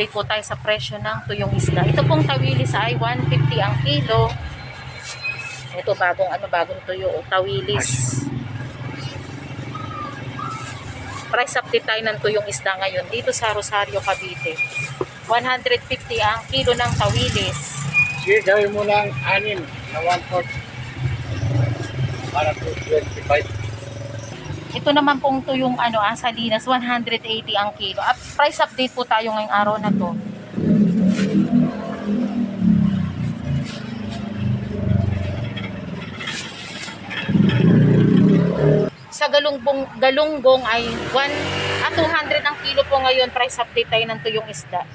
update po tayo sa presyo ng tuyong isda. Ito pong tawilis ay 150 ang kilo. Ito bagong ano bagong tuyo o tawilis. Price update tayo ng tuyong isda ngayon dito sa Rosario, Cavite. 150 ang kilo ng tawilis. Sige, gawin mo lang anim na one-fourth. Para to 25. Ito naman pong tuyong ano, ang salinas, 180 ang kilo. Up, price update po tayo ngayong araw na to. Sa galungbong, galunggong ay 1 at 200 ang kilo po ngayon. Price update tayo ng tuyong isda.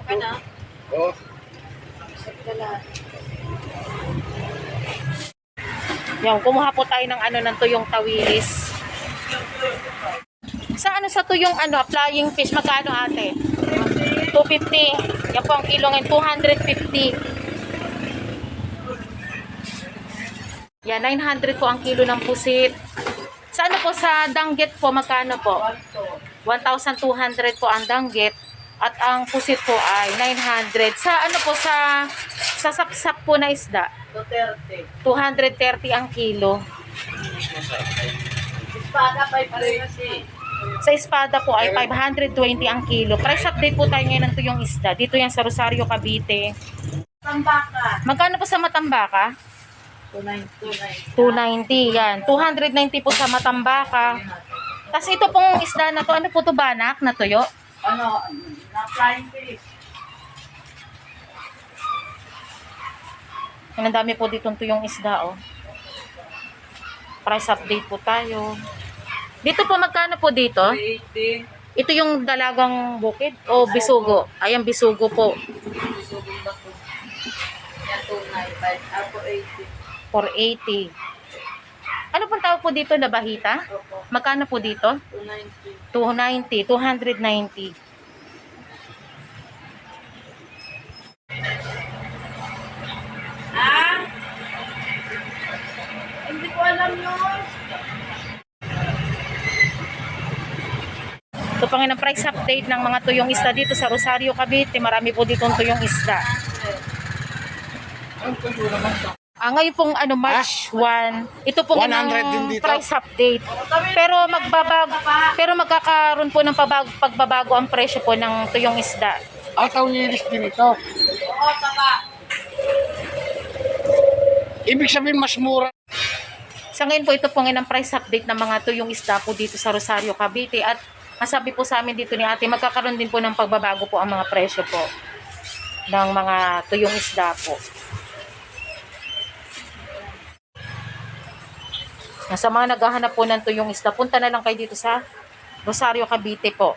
Okay na? Oh, Yan, kumuha po tayo ng ano ng tuyong tawilis. Sa ano sa tuyong ano, flying fish, magkano ate? 250. Yan po ang kilo ngayon, 250. Yan, 900 po ang kilo ng pusit. Sa ano po, sa danggit po, magkano po? 1,200 po ang danggit. At ang pusit po ay 900. Sa ano po, sa, sa sapsap po na isda? 230 ang kilo. Espada, 500. Sa espada po ay 520 ang kilo. Price update po tayo ngayon ng tuyong isda. Dito yan sa Rosario, Cavite. Tambaka. Magkano po sa Matambaka? 290. 290 yan. 290 po sa Matambaka. Tapos ito pong isda na to, ano po to banak na tuyo? Ano, na flying fish. Ang dami po dito tuyong isda oh. Price update po tayo. Dito po magkano po dito? 80. Ito yung dalagang bukid o bisugo? Ayan bisugo po. Isugong bato. Yan, 295. Ako, 80. 480. Ano pong tawag po dito na bahita? Opo, Magkano po dito? 290. 290, 290. Ah? Hindi ko alam yun. Nga ng price update ng mga tuyong isda dito sa Rosario, Cavite. Marami po dito tuyong isda. ang tuyo naman to. Ah, ngayon pong ano, March 1, ito pong 100 ang din dito. price update. Pero magbabago, pero magkakaroon po ng pabag, pagbabago ang presyo po ng tuyong isda. At ang iris din ito. Ibig sabihin mas mura. Sa ngayon po, ito po ngayon ang price update ng mga tuyong isda po dito sa Rosario, Cavite. At masabi po sa amin dito ni ate, magkakaroon din po ng pagbabago po ang mga presyo po ng mga tuyong isda po. Sa mga naghahanap po ng tuyong isda, punta na lang kayo dito sa Rosario, Cavite po.